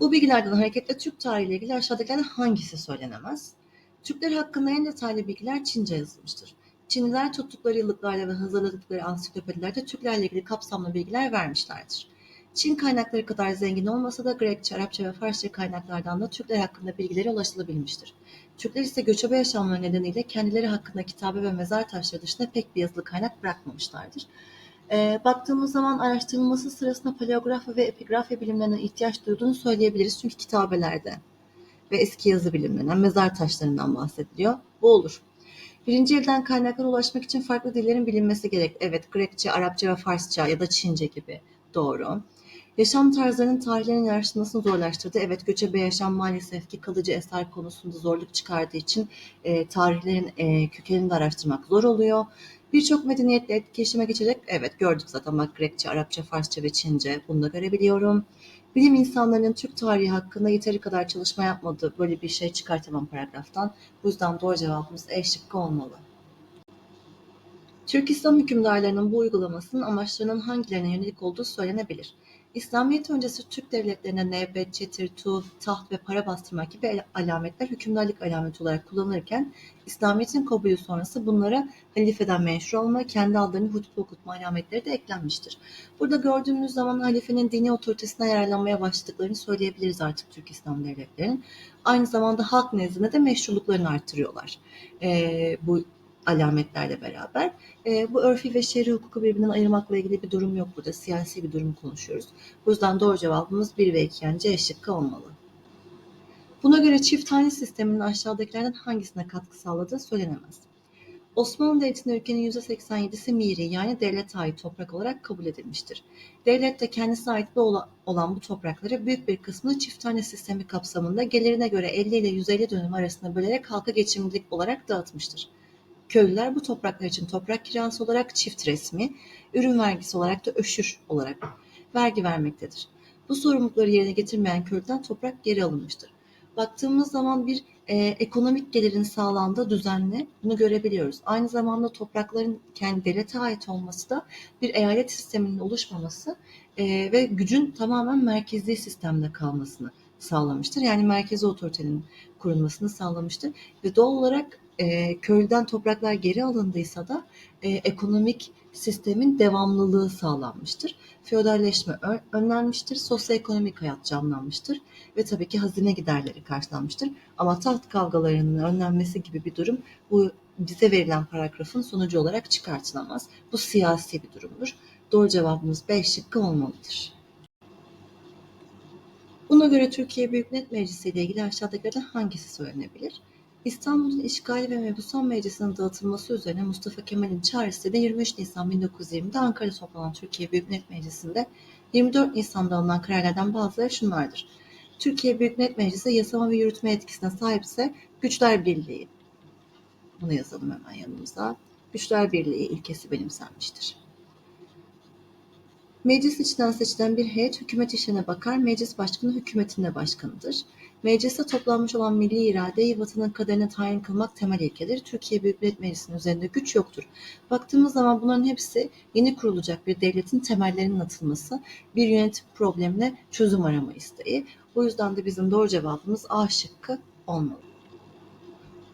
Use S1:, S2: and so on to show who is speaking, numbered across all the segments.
S1: Bu bilgilerden hareketle Türk tarihiyle ilgili aşağıdakilerden hangisi söylenemez? Türkler hakkında en detaylı bilgiler Çince yazılmıştır. Çinliler tuttukları yıllıklarla ve hazırladıkları ansiklopedilerde Türklerle ilgili kapsamlı bilgiler vermişlerdir. Çin kaynakları kadar zengin olmasa da Grekçe, Arapça ve Farsça kaynaklardan da Türkler hakkında bilgilere ulaşılabilmiştir. Türkler ise göçebe yaşamları nedeniyle kendileri hakkında kitabe ve mezar taşları dışında pek bir yazılı kaynak bırakmamışlardır. E, baktığımız zaman araştırılması sırasında paleografya ve epigrafya bilimlerine ihtiyaç duyduğunu söyleyebiliriz. Çünkü kitabelerde ve eski yazı bilimlerinden, mezar taşlarından bahsediliyor. Bu olur. Birinci elden kaynaklara ulaşmak için farklı dillerin bilinmesi gerek. Evet, Grekçe, Arapça ve Farsça ya da Çince gibi. Doğru. Yaşam tarzlarının tarihlerin araştırmasını zorlaştırdı. Evet, göçebe yaşam maalesef ki kalıcı eser konusunda zorluk çıkardığı için e, tarihlerin e, kökenini de araştırmak zor oluyor. Birçok medeniyetle etkileşime geçecek. Evet, gördük zaten bak Grekçe, Arapça, Farsça ve Çince. Bunu da görebiliyorum. Bilim insanlarının Türk tarihi hakkında yeteri kadar çalışma yapmadığı böyle bir şey çıkartamam paragraftan. Bu yüzden doğru cevabımız E şıkkı olmalı. Türk İslam hükümdarlarının bu uygulamasının amaçlarının hangilerine yönelik olduğu söylenebilir. İslamiyet öncesi Türk devletlerinde nevbet, çetir, tuğ, taht ve para bastırmak gibi alametler hükümdarlık alameti olarak kullanılırken İslamiyet'in kabulü sonrası bunlara halifeden menşur olma, kendi adlarını hutbe okutma alametleri de eklenmiştir. Burada gördüğümüz zaman halifenin dini otoritesine yararlanmaya başladıklarını söyleyebiliriz artık Türk İslam devletlerinin. Aynı zamanda halk nezdinde de meşruluklarını artırıyorlar. Ee, bu alametlerle beraber. E, bu örfi ve şer'i hukuku birbirinden ayırmakla ilgili bir durum yok burada. Siyasi bir durum konuşuyoruz. Bu yüzden doğru cevabımız 1 ve 2 yani C şıkkı olmalı. Buna göre çift tane sisteminin aşağıdakilerden hangisine katkı sağladığı söylenemez. Osmanlı Devleti'nde ülkenin %87'si miri yani devlete ait toprak olarak kabul edilmiştir. Devlet de kendisine ait olan bu toprakları büyük bir kısmını çift tane sistemi kapsamında gelirine göre 50 ile 150 dönüm arasında bölerek halka geçimlilik olarak dağıtmıştır. Köylüler bu topraklar için toprak kirası olarak çift resmi, ürün vergisi olarak da öşür olarak vergi vermektedir. Bu sorumlulukları yerine getirmeyen köylüden toprak geri alınmıştır. Baktığımız zaman bir e, ekonomik gelirin sağlandığı düzenle bunu görebiliyoruz. Aynı zamanda toprakların kendi devlete ait olması da bir eyalet sisteminin oluşmaması e, ve gücün tamamen merkezi sistemde kalmasını sağlamıştır. Yani merkezi otoritenin kurulmasını sağlamıştır ve doğal olarak e, köylüden topraklar geri alındıysa da e, ekonomik sistemin devamlılığı sağlanmıştır. Feodalleşme önlenmiştir, sosyoekonomik hayat canlanmıştır ve tabii ki hazine giderleri karşılanmıştır. Ama taht kavgalarının önlenmesi gibi bir durum bu bize verilen paragrafın sonucu olarak çıkartılamaz. Bu siyasi bir durumdur. Doğru cevabımız B şıkkı olmalıdır. Buna göre Türkiye Büyük Millet Meclisi ile ilgili aşağıdakilerden hangisi söylenebilir? İstanbul'un işgali ve mebusan meclisinin dağıtılması üzerine Mustafa Kemal'in çağrısıyla 23 Nisan 1920'de Ankara'da toplanan Türkiye Büyük Millet Meclisi'nde 24 Nisan'da alınan kararlardan bazıları şunlardır. Türkiye Büyük Millet Meclisi yasama ve yürütme etkisine sahipse Güçler Birliği. Bunu yazalım hemen yanımıza. Güçler Birliği ilkesi benimsenmiştir. Meclis içinden seçilen bir heyet hükümet işine bakar, meclis başkanı hükümetin de başkanıdır. Mecliste toplanmış olan milli iradeyi vatanın kaderine tayin kılmak temel ilkedir. Türkiye Büyük Millet Meclisi'nin üzerinde güç yoktur. Baktığımız zaman bunların hepsi yeni kurulacak bir devletin temellerinin atılması, bir yönetim problemine çözüm arama isteği. O yüzden de bizim doğru cevabımız A şıkkı olmalı.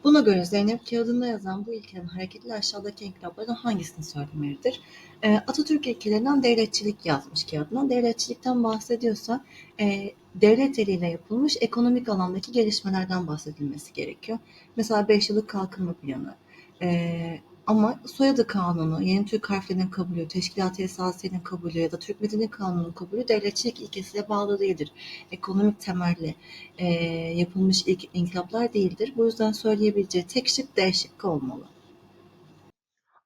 S1: Buna göre Zeynep kağıdında yazan bu ilkenin hareketli aşağıdaki inkılaplardan hangisini söylemelidir? E, Atatürk ilkelerinden devletçilik yazmış kağıdına. Devletçilikten bahsediyorsa e, devlet eliyle yapılmış ekonomik alandaki gelişmelerden bahsedilmesi gerekiyor. Mesela 5 yıllık kalkınma planı. E, ama soyadı kanunu, yeni Türk harflerinin kabulü, teşkilat esasiyenin kabulü ya da Türk Medeni Kanunu'nun kabulü devletçilik ilkesiyle bağlı değildir. Ekonomik temelli e, yapılmış ilk inkılaplar değildir. Bu yüzden söyleyebileceği tek şık D olmalı.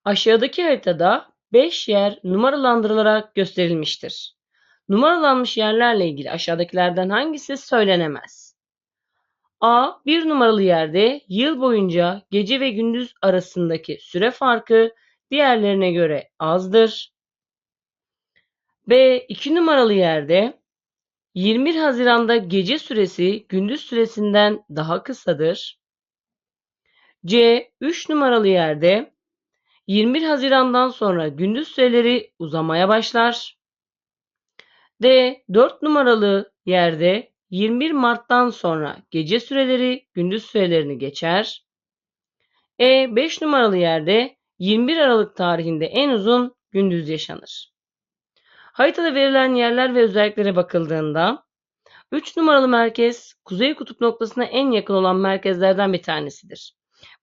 S2: Aşağıdaki haritada 5 yer numaralandırılarak gösterilmiştir. Numaralanmış yerlerle ilgili aşağıdakilerden hangisi söylenemez? A. Bir numaralı yerde yıl boyunca gece ve gündüz arasındaki süre farkı diğerlerine göre azdır. B. 2 numaralı yerde 21 Haziran'da gece süresi gündüz süresinden daha kısadır. C. 3 numaralı yerde 21 Haziran'dan sonra gündüz süreleri uzamaya başlar. D. 4 numaralı yerde 21 Mart'tan sonra gece süreleri gündüz sürelerini geçer. E 5 numaralı yerde 21 Aralık tarihinde en uzun gündüz yaşanır. Haritada verilen yerler ve özelliklere bakıldığında 3 numaralı merkez Kuzey Kutup noktasına en yakın olan merkezlerden bir tanesidir.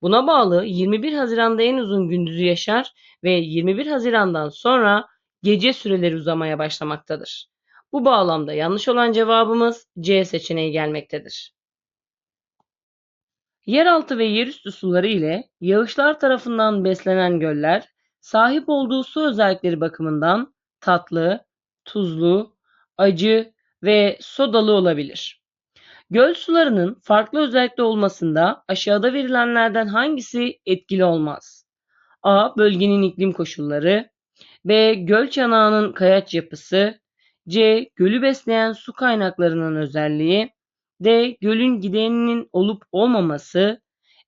S2: Buna bağlı 21 Haziran'da en uzun gündüzü yaşar ve 21 Haziran'dan sonra gece süreleri uzamaya başlamaktadır. Bu bağlamda yanlış olan cevabımız C seçeneği gelmektedir. Yeraltı ve yerüstü suları ile yağışlar tarafından beslenen göller, sahip olduğu su özellikleri bakımından tatlı, tuzlu, acı ve sodalı olabilir. Göl sularının farklı özellikte olmasında aşağıda verilenlerden hangisi etkili olmaz? A. Bölgenin iklim koşulları B. Göl çanağının kayaç yapısı C. Gölü besleyen su kaynaklarının özelliği D. Gölün gideninin olup olmaması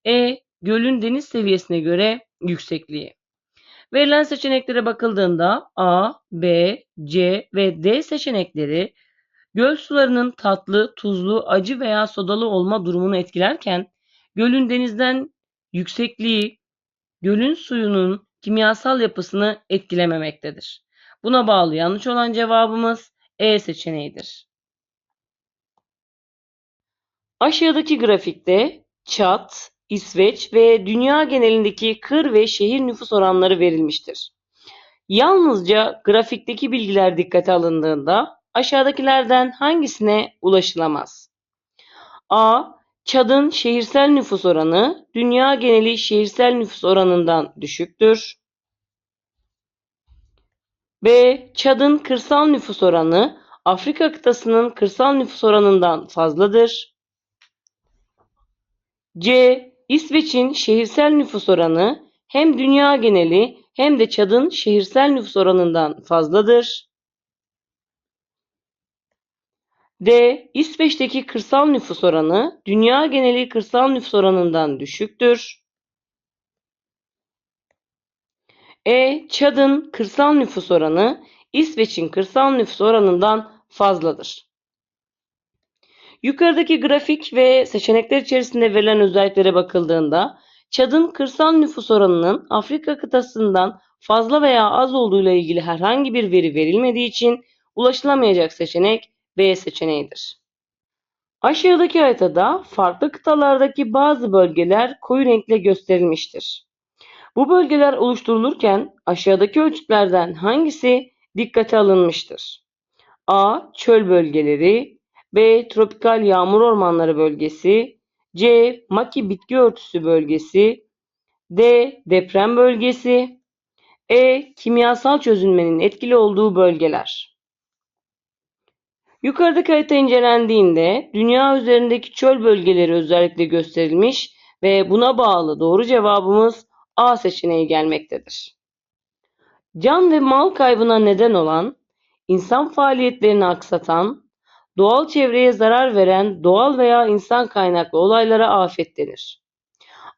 S2: E. Gölün deniz seviyesine göre yüksekliği Verilen seçeneklere bakıldığında A, B, C ve D seçenekleri göl sularının tatlı, tuzlu, acı veya sodalı olma durumunu etkilerken gölün denizden yüksekliği gölün suyunun kimyasal yapısını etkilememektedir. Buna bağlı yanlış olan cevabımız E seçeneğidir. Aşağıdaki grafikte Çat, İsveç ve dünya genelindeki kır ve şehir nüfus oranları verilmiştir. Yalnızca grafikteki bilgiler dikkate alındığında aşağıdakilerden hangisine ulaşılamaz? A. Çad'ın şehirsel nüfus oranı dünya geneli şehirsel nüfus oranından düşüktür. B. Çad'ın kırsal nüfus oranı Afrika kıtasının kırsal nüfus oranından fazladır. C. İsveç'in şehirsel nüfus oranı hem dünya geneli hem de Çad'ın şehirsel nüfus oranından fazladır. D. İsveç'teki kırsal nüfus oranı dünya geneli kırsal nüfus oranından düşüktür. E. Çad'ın kırsal nüfus oranı İsveç'in kırsal nüfus oranından fazladır. Yukarıdaki grafik ve seçenekler içerisinde verilen özelliklere bakıldığında Çad'ın kırsal nüfus oranının Afrika kıtasından fazla veya az olduğuyla ilgili herhangi bir veri verilmediği için ulaşılamayacak seçenek B seçeneğidir. Aşağıdaki haritada farklı kıtalardaki bazı bölgeler koyu renkle gösterilmiştir. Bu bölgeler oluşturulurken aşağıdaki ölçütlerden hangisi dikkate alınmıştır? A. Çöl bölgeleri B. Tropikal yağmur ormanları bölgesi C. Maki bitki örtüsü bölgesi D. Deprem bölgesi E. Kimyasal çözünmenin etkili olduğu bölgeler. Yukarıdaki harita incelendiğinde dünya üzerindeki çöl bölgeleri özellikle gösterilmiş ve buna bağlı doğru cevabımız A seçeneği gelmektedir. Can ve mal kaybına neden olan, insan faaliyetlerini aksatan, doğal çevreye zarar veren doğal veya insan kaynaklı olaylara afet denir.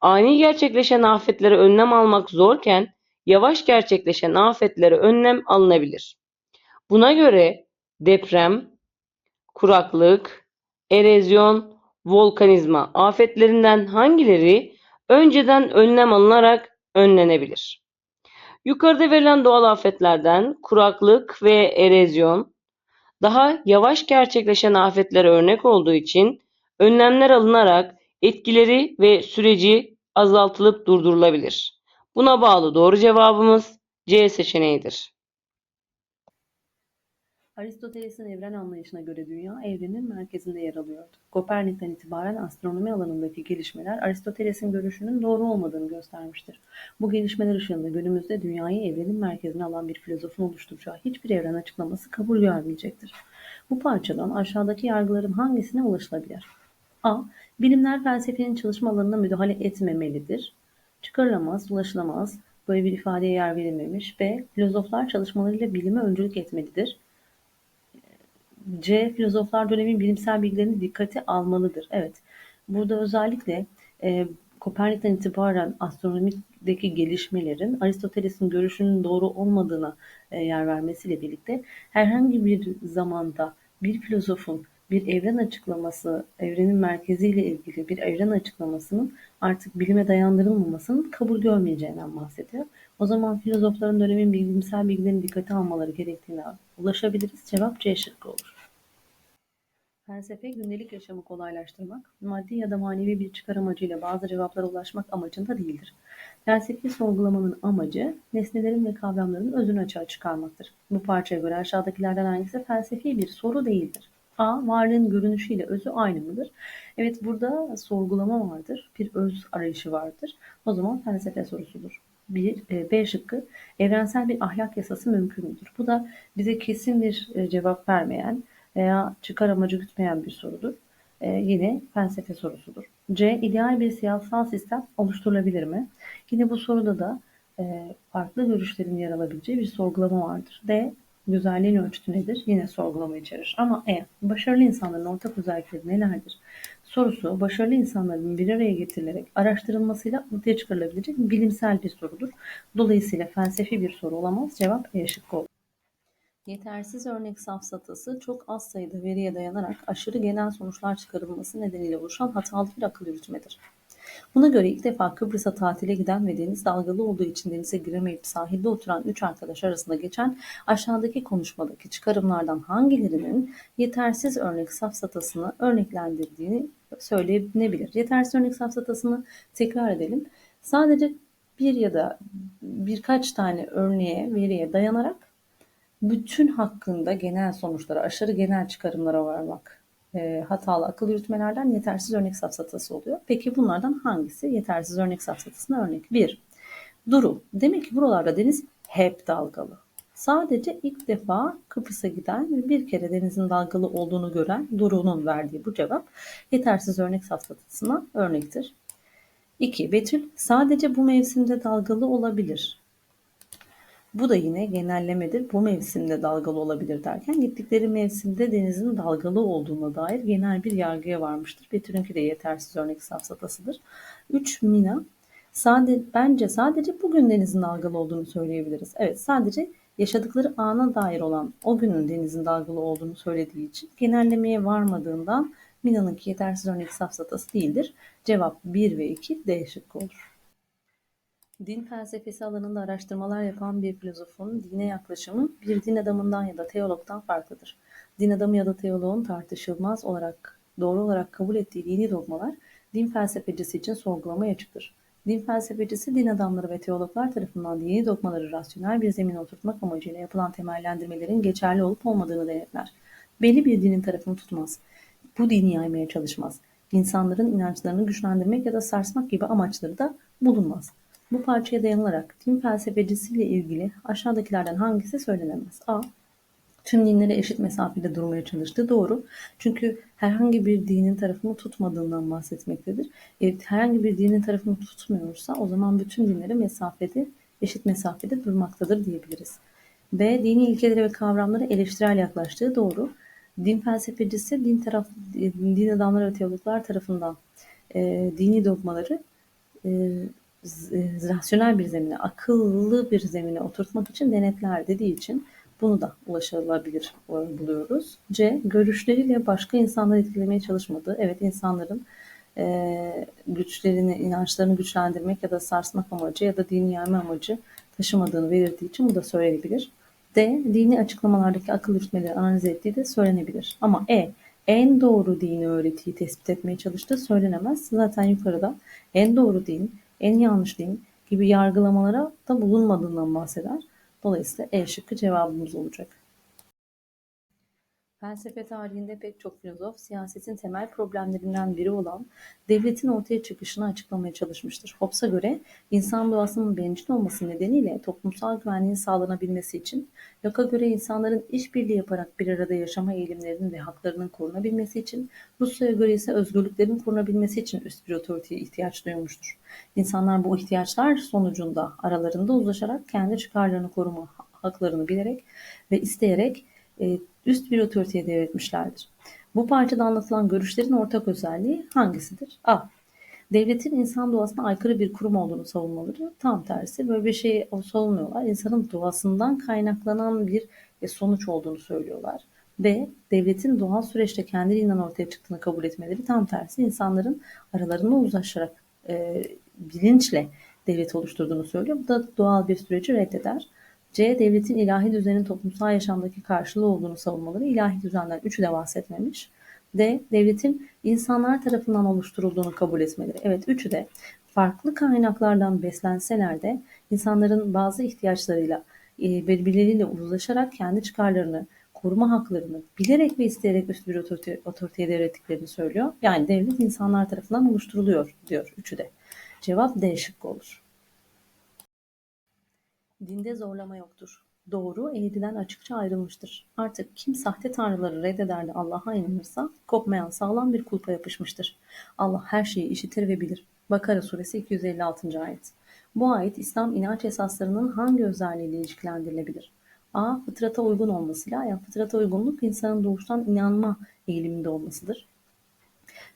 S2: Ani gerçekleşen afetlere önlem almak zorken yavaş gerçekleşen afetlere önlem alınabilir. Buna göre deprem, kuraklık, erozyon, volkanizma afetlerinden hangileri önceden önlem alınarak önlenebilir? Yukarıda verilen doğal afetlerden kuraklık ve erozyon daha yavaş gerçekleşen afetlere örnek olduğu için önlemler alınarak etkileri ve süreci azaltılıp durdurulabilir. Buna bağlı doğru cevabımız C seçeneğidir.
S3: Aristoteles'in evren anlayışına göre dünya evrenin merkezinde yer alıyordu. Kopernik'ten itibaren astronomi alanındaki gelişmeler Aristoteles'in görüşünün doğru olmadığını göstermiştir. Bu gelişmeler ışığında günümüzde dünyayı evrenin merkezine alan bir filozofun oluşturacağı hiçbir evren açıklaması kabul görmeyecektir. Bu parçadan aşağıdaki yargıların hangisine ulaşılabilir? A. Bilimler felsefenin çalışma alanına müdahale etmemelidir. Çıkarılamaz, ulaşılamaz, böyle bir ifadeye yer verilmemiş. B. Filozoflar çalışmalarıyla bilime öncülük etmelidir. C. Filozoflar dönemin bilimsel bilgilerini dikkate almalıdır. Evet. Burada özellikle e, Kopernik'ten itibaren astronomideki gelişmelerin Aristoteles'in görüşünün doğru olmadığına e, yer vermesiyle birlikte herhangi bir zamanda bir filozofun bir evren açıklaması, evrenin merkeziyle ilgili bir evren açıklamasının artık bilime dayandırılmamasının kabul görmeyeceğinden bahsediyor. O zaman filozofların dönemin bilimsel bilgilerini dikkate almaları gerektiğine ulaşabiliriz. Cevap C şıkkı olur. Felsefe gündelik yaşamı kolaylaştırmak, maddi ya da manevi bir çıkar amacıyla bazı cevaplara ulaşmak amacında değildir. Felsefi sorgulamanın amacı nesnelerin ve kavramların özünü açığa çıkarmaktır. Bu parçaya göre aşağıdakilerden hangisi felsefi bir soru değildir? A. Varlığın görünüşüyle özü aynı mıdır? Evet burada sorgulama vardır. Bir öz arayışı vardır. O zaman felsefe sorusudur. Bir, e, B şıkkı evrensel bir ahlak yasası mümkün müdür? Bu da bize kesin bir e, cevap vermeyen veya çıkar amacı gütmeyen bir sorudur. E, yine felsefe sorusudur. C. ideal bir siyasal sistem oluşturulabilir mi? Yine bu soruda da e, farklı görüşlerin yer alabileceği bir sorgulama vardır. D. Güzelliğin ölçütü nedir? Yine sorgulama içerir. Ama E. Başarılı insanların ortak özellikleri nelerdir? Sorusu başarılı insanların bir araya getirilerek araştırılmasıyla ortaya çıkarılabilecek bilimsel bir sorudur. Dolayısıyla felsefi bir soru olamaz. Cevap E şıkkı olur. Yetersiz örnek safsatası çok az sayıda veriye dayanarak aşırı genel sonuçlar çıkarılması nedeniyle oluşan hatalı bir akıl yürütmedir. Buna göre ilk defa Kıbrıs'a tatile giden ve deniz dalgalı olduğu için denize giremeyip sahilde oturan üç arkadaş arasında geçen aşağıdaki konuşmadaki çıkarımlardan hangilerinin yetersiz örnek safsatasını örneklendirdiğini söylenebilir. Yetersiz örnek safsatasını tekrar edelim. Sadece bir ya da birkaç tane örneğe, veriye dayanarak bütün hakkında genel sonuçlara, aşırı genel çıkarımlara varmak e, hatalı akıl yürütmelerden yetersiz örnek safsatası oluyor. Peki bunlardan hangisi yetersiz örnek safsatasına örnek? 1. Durum. Demek ki buralarda deniz hep dalgalı. Sadece ilk defa Kıbrıs'a giden ve bir kere denizin dalgalı olduğunu gören Duru'nun verdiği bu cevap yetersiz örnek safsatasına örnektir. 2. Betül sadece bu mevsimde dalgalı olabilir. Bu da yine genellemedir. Bu mevsimde dalgalı olabilir derken gittikleri mevsimde denizin dalgalı olduğuna dair genel bir yargıya varmıştır. Betül'ünki de yetersiz örnek safsatasıdır. 3. Mina Sade, bence sadece bugün denizin dalgalı olduğunu söyleyebiliriz. Evet sadece yaşadıkları ana dair olan o günün denizin dalgalı olduğunu söylediği için genellemeye varmadığından Mina'nınki yetersiz örnek safsatası değildir. Cevap 1 ve 2 D şıkkı olur. Din felsefesi alanında araştırmalar yapan bir filozofun dine yaklaşımı bir din adamından ya da teologdan farklıdır. Din adamı ya da teoloğun tartışılmaz olarak doğru olarak kabul ettiği dini dogmalar din felsefecisi için sorgulamaya açıktır. Din felsefecisi din adamları ve teologlar tarafından dini dogmaları rasyonel bir zemine oturtmak amacıyla yapılan temellendirmelerin geçerli olup olmadığını denetler. Belli bir dinin tarafını tutmaz. Bu dini yaymaya çalışmaz. İnsanların inançlarını güçlendirmek ya da sarsmak gibi amaçları da bulunmaz. Bu parçaya dayanılarak din felsefecisiyle ilgili aşağıdakilerden hangisi söylenemez? A. Tüm dinlere eşit mesafede durmaya çalıştığı doğru. Çünkü herhangi bir dinin tarafını tutmadığından bahsetmektedir. Evet, herhangi bir dinin tarafını tutmuyorsa o zaman bütün dinlere mesafede, eşit mesafede durmaktadır diyebiliriz. B. Dini ilkeleri ve kavramlara eleştirel yaklaştığı doğru. Din felsefecisi din taraf, din adamları ve teologlar tarafından e, dini dogmaları e, rasyonel bir zemine, akıllı bir zemine oturtmak için denetler dediği için bunu da ulaşılabilir buluyoruz. C. Görüşleriyle başka insanları etkilemeye çalışmadığı. Evet insanların e, güçlerini, inançlarını güçlendirmek ya da sarsmak amacı ya da dini yayma amacı taşımadığını belirttiği için bu da söylenebilir. D. Dini açıklamalardaki akıl yürütmeleri analiz ettiği de söylenebilir. Ama E. En doğru dini öğretiyi tespit etmeye çalıştığı söylenemez. Zaten yukarıda en doğru din, en yanlış din gibi yargılamalara da bulunmadığından bahseder. Dolayısıyla E şıkkı cevabımız olacak. Felsefe tarihinde pek çok filozof siyasetin temel problemlerinden biri olan devletin ortaya çıkışını açıklamaya çalışmıştır. Hobbes'a göre insan doğasının bencil olması nedeniyle toplumsal güvenliğin sağlanabilmesi için, Locke'a göre insanların işbirliği yaparak bir arada yaşama eğilimlerinin ve haklarının korunabilmesi için, Rusya'ya göre ise özgürlüklerin korunabilmesi için üst bir otoriteye ihtiyaç duymuştur. İnsanlar bu ihtiyaçlar sonucunda aralarında uzlaşarak kendi çıkarlarını koruma haklarını bilerek ve isteyerek e, üst bir otoriteye devretmişlerdir. Bu parçada anlatılan görüşlerin ortak özelliği hangisidir? A. Devletin insan doğasına aykırı bir kurum olduğunu savunmaları tam tersi. Böyle bir şey savunmuyorlar. İnsanın doğasından kaynaklanan bir sonuç olduğunu söylüyorlar. B. Devletin doğal süreçte kendiliğinden ortaya çıktığını kabul etmeleri tam tersi insanların aralarında uzlaşarak e, bilinçle devlet oluşturduğunu söylüyor. Bu da doğal bir süreci reddeder. C. Devletin ilahi düzenin toplumsal yaşamdaki karşılığı olduğunu savunmaları ilahi düzenden üçü de bahsetmemiş. D. Devletin insanlar tarafından oluşturulduğunu kabul etmeleri. Evet üçü de farklı kaynaklardan beslenseler de insanların bazı ihtiyaçlarıyla e, birbirleriyle uzlaşarak kendi çıkarlarını, koruma haklarını bilerek ve isteyerek üst bir otorite, otoriteye devrettiklerini söylüyor. Yani devlet insanlar tarafından oluşturuluyor diyor üçü de. Cevap D şıkkı olur. Dinde zorlama yoktur. Doğru eğriden açıkça ayrılmıştır. Artık kim sahte tanrıları reddeder de Allah'a inanırsa kopmayan sağlam bir kulpa yapışmıştır. Allah her şeyi işitir ve bilir. Bakara suresi 256. ayet. Bu ayet İslam inanç esaslarının hangi özelliğiyle ilişkilendirilebilir? A. Fıtrata uygun olmasıyla, yani fıtrata uygunluk insanın doğuştan inanma eğiliminde olmasıdır.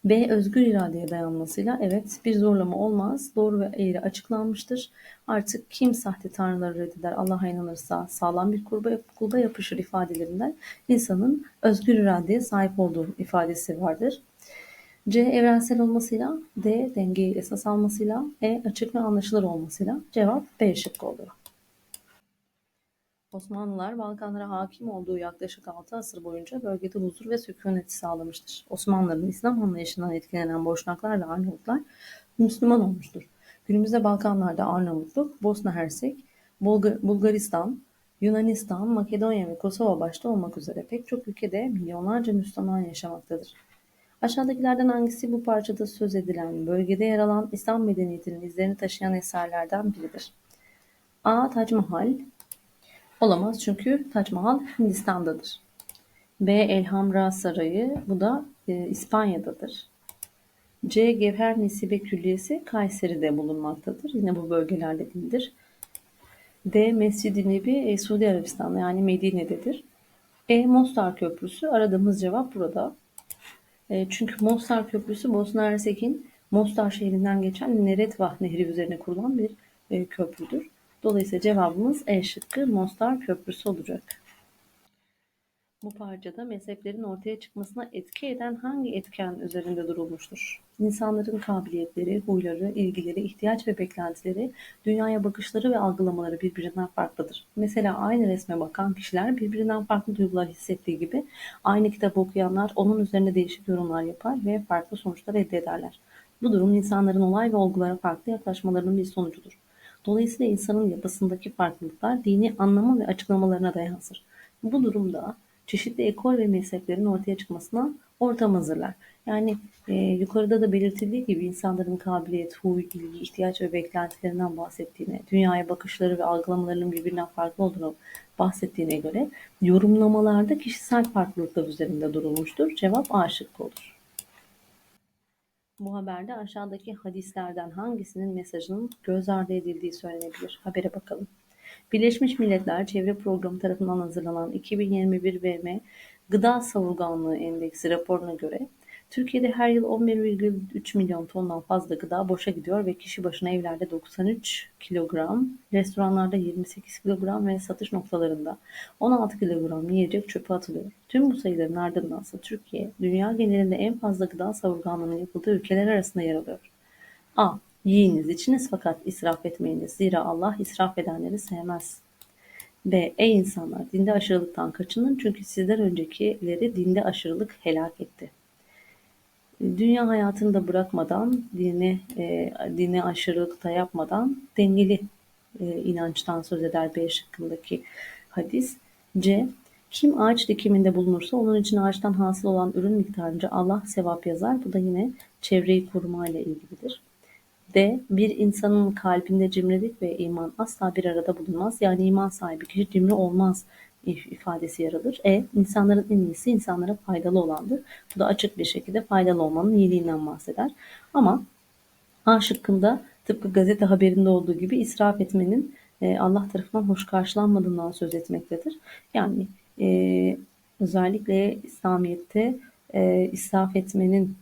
S3: B. Özgür iradeye dayanmasıyla evet bir zorlama olmaz. Doğru ve eğri açıklanmıştır. Artık kim sahte tanrıları reddeder, Allah'a inanırsa sağlam bir kulba, kulba yapışır ifadelerinden insanın özgür iradeye sahip olduğu ifadesi vardır. C. Evrensel olmasıyla, D. Dengeyi esas almasıyla, E. Açık ve anlaşılır olmasıyla cevap B şıkkı oluyor. Osmanlılar Balkanlara hakim olduğu yaklaşık 6 asır boyunca bölgede huzur ve sükuneti sağlamıştır. Osmanlıların İslam anlayışından etkilenen Boşnaklar ve Arnavutlar Müslüman olmuştur. Günümüzde Balkanlarda Arnavutluk, Bosna Hersek, Bulgar- Bulgaristan, Yunanistan, Makedonya ve Kosova başta olmak üzere pek çok ülkede milyonlarca Müslüman yaşamaktadır. Aşağıdakilerden hangisi bu parçada söz edilen bölgede yer alan İslam medeniyetinin izlerini taşıyan eserlerden biridir? A. Tac Mahal Olamaz çünkü Tac Mahal Hindistan'dadır. B. Elhamra Sarayı bu da e, İspanya'dadır. C. Gevher Nesibe Külliyesi Kayseri'de bulunmaktadır. Yine bu bölgelerde değildir. D. Mescid-i Nebi e, Suudi Arabistan'da yani Medine'dedir. E. Mostar Köprüsü aradığımız cevap burada. E, çünkü Mostar Köprüsü Bosna Hersek'in Mostar şehrinden geçen Neretva Nehri üzerine kurulan bir e, köprüdür. Dolayısıyla cevabımız E şıkkı Mostar Köprüsü olacak. Bu parçada mezheplerin ortaya çıkmasına etki eden hangi etken üzerinde durulmuştur? İnsanların kabiliyetleri, huyları, ilgileri, ihtiyaç ve beklentileri, dünyaya bakışları ve algılamaları birbirinden farklıdır. Mesela aynı resme bakan kişiler birbirinden farklı duygular hissettiği gibi aynı kitap okuyanlar onun üzerine değişik yorumlar yapar ve farklı sonuçlar elde ederler. Bu durum insanların olay ve olgulara farklı yaklaşmalarının bir sonucudur. Dolayısıyla insanın yapısındaki farklılıklar dini anlama ve açıklamalarına da yansır. Bu durumda çeşitli ekol ve mezheplerin ortaya çıkmasına ortam hazırlar. Yani e, yukarıda da belirtildiği gibi insanların kabiliyet, huy, ilgi, ihtiyaç ve beklentilerinden bahsettiğine, dünyaya bakışları ve algılamalarının birbirinden farklı olduğunu bahsettiğine göre yorumlamalarda kişisel farklılıklar üzerinde durulmuştur. Cevap A olur. Bu haberde aşağıdaki hadislerden hangisinin mesajının göz ardı edildiği söylenebilir. Habere bakalım. Birleşmiş Milletler Çevre Programı tarafından hazırlanan 2021 BM Gıda Savurganlığı Endeksi raporuna göre Türkiye'de her yıl 11,3 milyon tondan fazla gıda boşa gidiyor ve kişi başına evlerde 93 kilogram, restoranlarda 28 kilogram ve satış noktalarında 16 kilogram yiyecek çöpe atılıyor. Tüm bu sayıların ardındansa Türkiye, dünya genelinde en fazla gıda savurganlığının yapıldığı ülkeler arasında yer alıyor. A. Yiyiniz, içiniz fakat israf etmeyiniz. Zira Allah israf edenleri sevmez. B. Ey insanlar! Dinde aşırılıktan kaçının çünkü sizden öncekileri dinde aşırılık helak etti. Dünya hayatını da bırakmadan, dine, e, dine aşırılık da yapmadan dengeli e, inançtan söz eder B şıkkındaki hadis. C. Kim ağaç dikiminde bulunursa onun için ağaçtan hasıl olan ürün miktarınca Allah sevap yazar. Bu da yine çevreyi koruma ile ilgilidir. D. Bir insanın kalbinde cimrilik ve iman asla bir arada bulunmaz. Yani iman sahibi kişi cimri olmaz ifadesi yer alır. E. İnsanların en iyisi insanlara faydalı olandır. Bu da açık bir şekilde faydalı olmanın iyiliğinden bahseder. Ama A şıkkında tıpkı gazete haberinde olduğu gibi israf etmenin e, Allah tarafından hoş karşılanmadığından söz etmektedir. Yani e, özellikle İslamiyet'te e, israf etmenin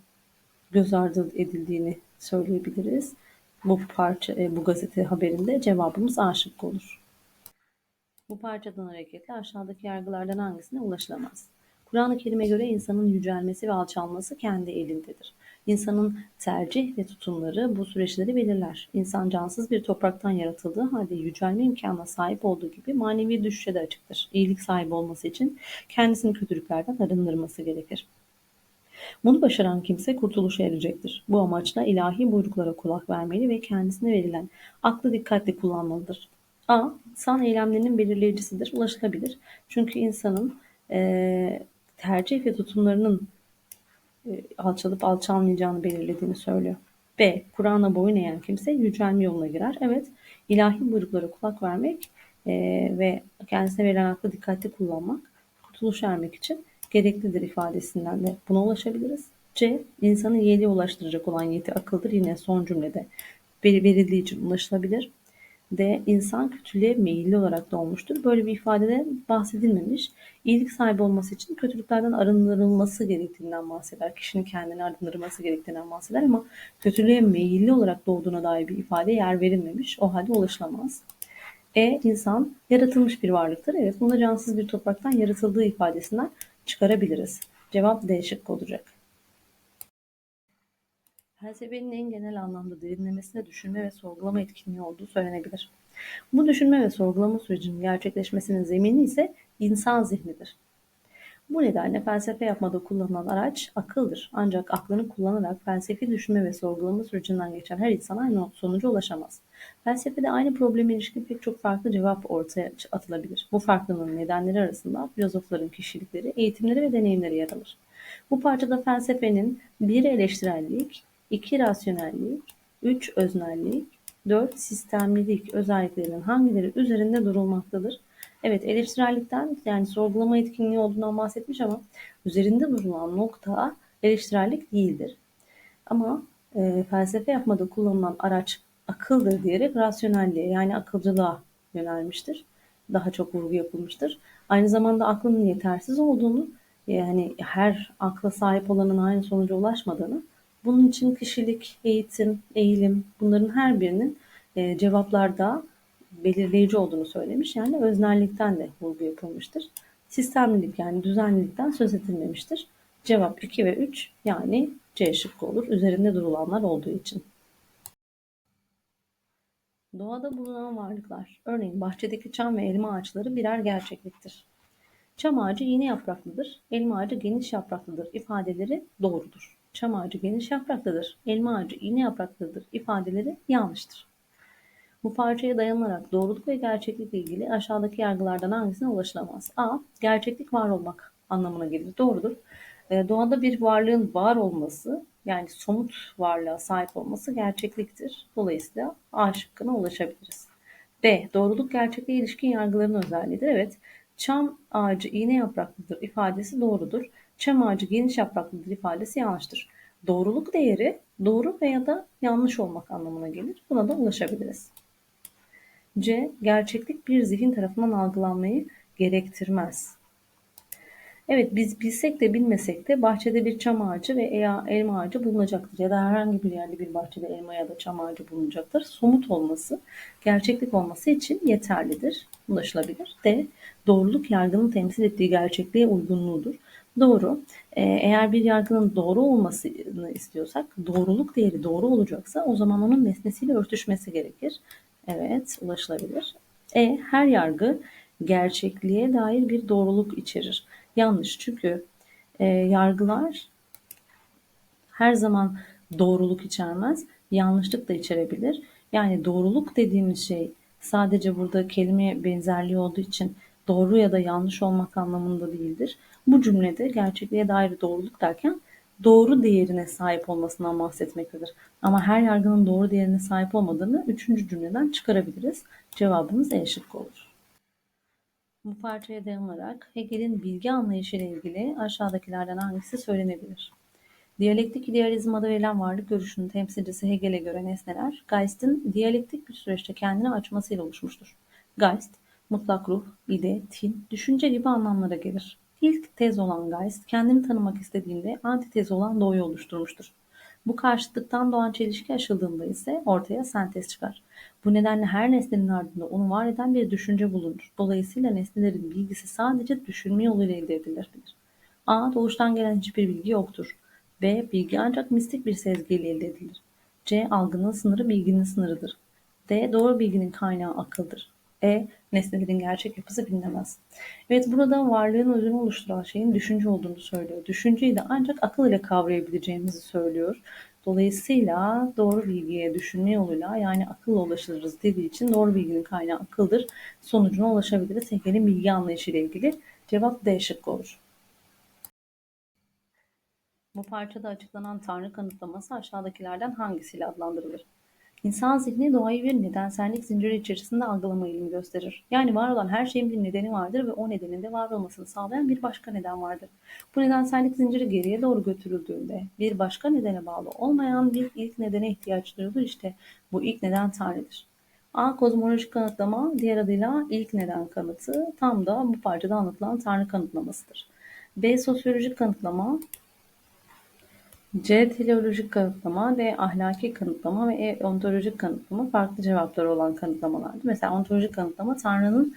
S3: göz ardı edildiğini söyleyebiliriz. Bu parça, e, bu gazete haberinde cevabımız A şıkkı olur. Bu parçadan hareketle aşağıdaki yargılardan hangisine ulaşılamaz? Kur'an-ı Kerim'e göre insanın yücelmesi ve alçalması kendi elindedir. İnsanın tercih ve tutumları bu süreçleri belirler. İnsan cansız bir topraktan yaratıldığı halde yücelme imkanına sahip olduğu gibi manevi düşüşe de açıktır. İyilik sahibi olması için kendisini kötülüklerden arındırması gerekir. Bunu başaran kimse kurtuluşa erecektir. Bu amaçla ilahi buyruklara kulak vermeli ve kendisine verilen aklı dikkatli kullanmalıdır. A. İnsan eylemlerinin belirleyicisidir, ulaşılabilir. Çünkü insanın eee, tercih ve tutumlarının e, alçalıp alçalmayacağını belirlediğini söylüyor. B. Kur'an'a boyun eğen kimse yücelme yoluna girer. Evet, ilahi buyruklara kulak vermek e, ve kendisine verilen aklı dikkatli kullanmak, kurtuluşa ermek için gereklidir ifadesinden de buna ulaşabiliriz. C. İnsanı iyiliğe ulaştıracak olan yeti akıldır yine son cümlede veri verildiği için ulaşılabilir. D. İnsan kötülüğe meyilli olarak doğmuştur. Böyle bir ifadede bahsedilmemiş. İyilik sahibi olması için kötülüklerden arındırılması gerektiğinden bahseder. Kişinin kendini arındırması gerektiğinden bahseder ama kötülüğe meyilli olarak doğduğuna dair bir ifade yer verilmemiş. O halde ulaşılamaz. E. insan yaratılmış bir varlıktır. Evet, bunda cansız bir topraktan yaratıldığı ifadesinden çıkarabiliriz. Cevap D şıkkı olacak. Felsefenin en genel anlamda derinlemesine düşünme ve sorgulama etkinliği olduğu söylenebilir. Bu düşünme ve sorgulama sürecinin gerçekleşmesinin zemini ise insan zihnidir. Bu nedenle felsefe yapmada kullanılan araç akıldır. Ancak aklını kullanarak felsefi düşünme ve sorgulama sürecinden geçen her insan aynı sonuca ulaşamaz. Felsefede aynı probleme ilişkin pek çok farklı cevap ortaya atılabilir. Bu farklılığın nedenleri arasında filozofların kişilikleri, eğitimleri ve deneyimleri yer alır. Bu parçada felsefenin bir eleştirellik, 2 rasyonellik, 3 öznellik, 4 sistemlilik özelliklerinin hangileri üzerinde durulmaktadır? Evet eleştirellikten yani sorgulama etkinliği olduğundan bahsetmiş ama üzerinde durulan nokta eleştirellik değildir. Ama e, felsefe yapmada kullanılan araç akıldır diyerek rasyonelliğe yani akılcılığa yönelmiştir. Daha çok vurgu yapılmıştır. Aynı zamanda aklın yetersiz olduğunu yani her akla sahip olanın aynı sonuca ulaşmadığını bunun için kişilik, eğitim, eğilim bunların her birinin e, cevaplarda belirleyici olduğunu söylemiş. Yani öznellikten de vurgu yapılmıştır. Sistemlilik yani düzenlilikten söz edilmemiştir. Cevap 2 ve 3 yani C şıkkı olur. Üzerinde durulanlar olduğu için. Doğada bulunan varlıklar, örneğin bahçedeki çam ve elma ağaçları birer gerçekliktir. Çam ağacı iğne yapraklıdır, elma ağacı geniş yapraklıdır ifadeleri doğrudur. Çam ağacı geniş yapraklıdır, elma ağacı iğne yapraklıdır ifadeleri yanlıştır. Bu parçaya dayanarak doğruluk ve gerçeklikle ilgili aşağıdaki yargılardan hangisine ulaşılamaz? A. Gerçeklik var olmak anlamına gelir. Doğrudur. E, doğada bir varlığın var olması yani somut varlığa sahip olması gerçekliktir. Dolayısıyla A şıkkına ulaşabiliriz. B. Doğruluk gerçekliğe ilişkin yargıların özelliğidir. Evet. Çam ağacı iğne yapraklıdır ifadesi doğrudur. Çam ağacı geniş yapraklıdır ifadesi yanlıştır. Doğruluk değeri doğru veya da yanlış olmak anlamına gelir. Buna da ulaşabiliriz. C. Gerçeklik bir zihin tarafından algılanmayı gerektirmez. Evet biz bilsek de bilmesek de bahçede bir çam ağacı ve elma ağacı bulunacaktır. Ya da herhangi bir yerde bir bahçede elma ya da çam ağacı bulunacaktır. Somut olması, gerçeklik olması için yeterlidir, ulaşılabilir. D. Doğruluk yargının temsil ettiği gerçekliğe uygunluğudur. Doğru. Ee, eğer bir yargının doğru olmasını istiyorsak, doğruluk değeri doğru olacaksa o zaman onun nesnesiyle örtüşmesi gerekir. Evet, ulaşılabilir. E. Her yargı gerçekliğe dair bir doğruluk içerir. Yanlış çünkü e, yargılar her zaman doğruluk içermez, yanlışlık da içerebilir. Yani doğruluk dediğimiz şey sadece burada kelime benzerliği olduğu için doğru ya da yanlış olmak anlamında değildir. Bu cümlede gerçekliğe dair doğruluk derken doğru değerine sahip olmasından bahsetmektedir. Ama her yargının doğru değerine sahip olmadığını üçüncü cümleden çıkarabiliriz. Cevabımız E şıkkı olur. Bu parçaya dayanarak Hegel'in bilgi anlayışı ile ilgili aşağıdakilerden hangisi söylenebilir? Diyalektik idealizm adı verilen varlık görüşünün temsilcisi Hegel'e göre nesneler, Geist'in diyalektik bir süreçte kendini açmasıyla oluşmuştur. Geist, mutlak ruh, ide, tin, düşünce gibi anlamlara gelir. İlk tez olan Geist, kendini tanımak istediğinde antitez olan doğuyu oluşturmuştur. Bu karşıtlıktan doğan çelişki aşıldığında ise ortaya sentez çıkar. Bu nedenle her nesnenin ardında onu var eden bir düşünce bulunur. Dolayısıyla nesnelerin bilgisi sadece düşünme yoluyla elde edilebilir. A. Doğuştan gelen hiçbir bilgi yoktur. B. Bilgi ancak mistik bir sezgiyle elde edilir. C. Algının sınırı bilginin sınırıdır. D. Doğru bilginin kaynağı akıldır. E. Nesnelerin gerçek yapısı bilinemez. Evet burada varlığın özünü oluşturan şeyin düşünce olduğunu söylüyor. Düşünceyi de ancak akıl ile kavrayabileceğimizi söylüyor. Dolayısıyla doğru bilgiye düşünme yoluyla yani akılla ulaşırız dediği için doğru bilginin kaynağı akıldır. Sonucuna ulaşabiliriz. Hegel'in bilgi anlayışı ile ilgili cevap D şıkkı olur. Bu parçada açıklanan Tanrı kanıtlaması aşağıdakilerden hangisiyle adlandırılır? İnsan zihni doğayı bir nedensellik zinciri içerisinde algılama eğilimi gösterir. Yani var olan her şeyin bir nedeni vardır ve o nedenin de var olmasını sağlayan bir başka neden vardır. Bu nedensellik zinciri geriye doğru götürüldüğünde bir başka nedene bağlı olmayan bir ilk nedene ihtiyaç duyulur. İşte bu ilk neden Tanrı'dır. A. Kozmolojik kanıtlama, diğer adıyla ilk neden kanıtı tam da bu parçada anlatılan Tanrı kanıtlamasıdır. B. Sosyolojik kanıtlama, C. Teleolojik kanıtlama, D. Ahlaki kanıtlama ve E. Ontolojik kanıtlama farklı cevapları olan kanıtlamalardır. Mesela ontolojik kanıtlama Tanrı'nın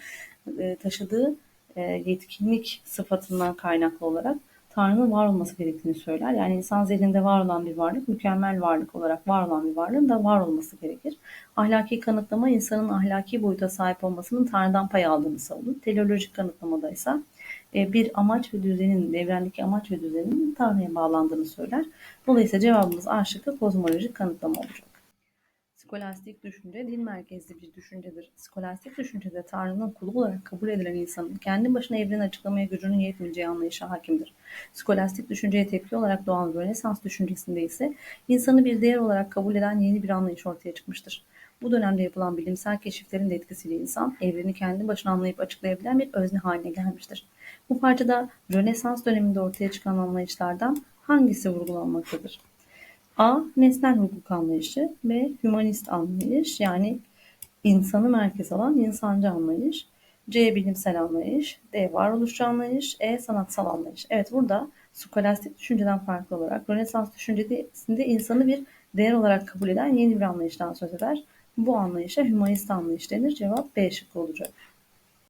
S3: e, taşıdığı e, yetkinlik sıfatından kaynaklı olarak Tanrı'nın var olması gerektiğini söyler. Yani insan zihninde var olan bir varlık, mükemmel varlık olarak var olan bir varlığın da var olması gerekir. Ahlaki kanıtlama insanın ahlaki boyuta sahip olmasının Tanrı'dan pay aldığını savunur. Teleolojik kanıtlamada ise bir amaç ve düzenin, evrendeki amaç ve düzenin Tanrı'ya bağlandığını söyler. Dolayısıyla cevabımız A şıkkı kozmolojik kanıtlama olacak. Skolastik düşünce din merkezli bir düşüncedir. Skolastik düşüncede Tanrı'nın kulu olarak kabul edilen insanın kendi başına evreni açıklamaya gücünün yetmeyeceği anlayışa hakimdir. Skolastik düşünceye tepki olarak doğan Rönesans düşüncesinde ise insanı bir değer olarak kabul eden yeni bir anlayış ortaya çıkmıştır. Bu dönemde yapılan bilimsel keşiflerin de etkisiyle insan evreni kendi başına anlayıp açıklayabilen bir özne haline gelmiştir. Bu parçada Rönesans döneminde ortaya çıkan anlayışlardan hangisi vurgulanmaktadır? A. Nesnel hukuk anlayışı B. Hümanist anlayış yani insanı merkez alan insancı anlayış C. Bilimsel anlayış D. Varoluşçu anlayış E. Sanatsal anlayış. Evet burada skolastik düşünceden farklı olarak Rönesans düşüncesinde insanı bir değer olarak kabul eden yeni bir anlayıştan söz eder. Bu anlayışa hümanist anlayış denir. Cevap B şıkkı olacak.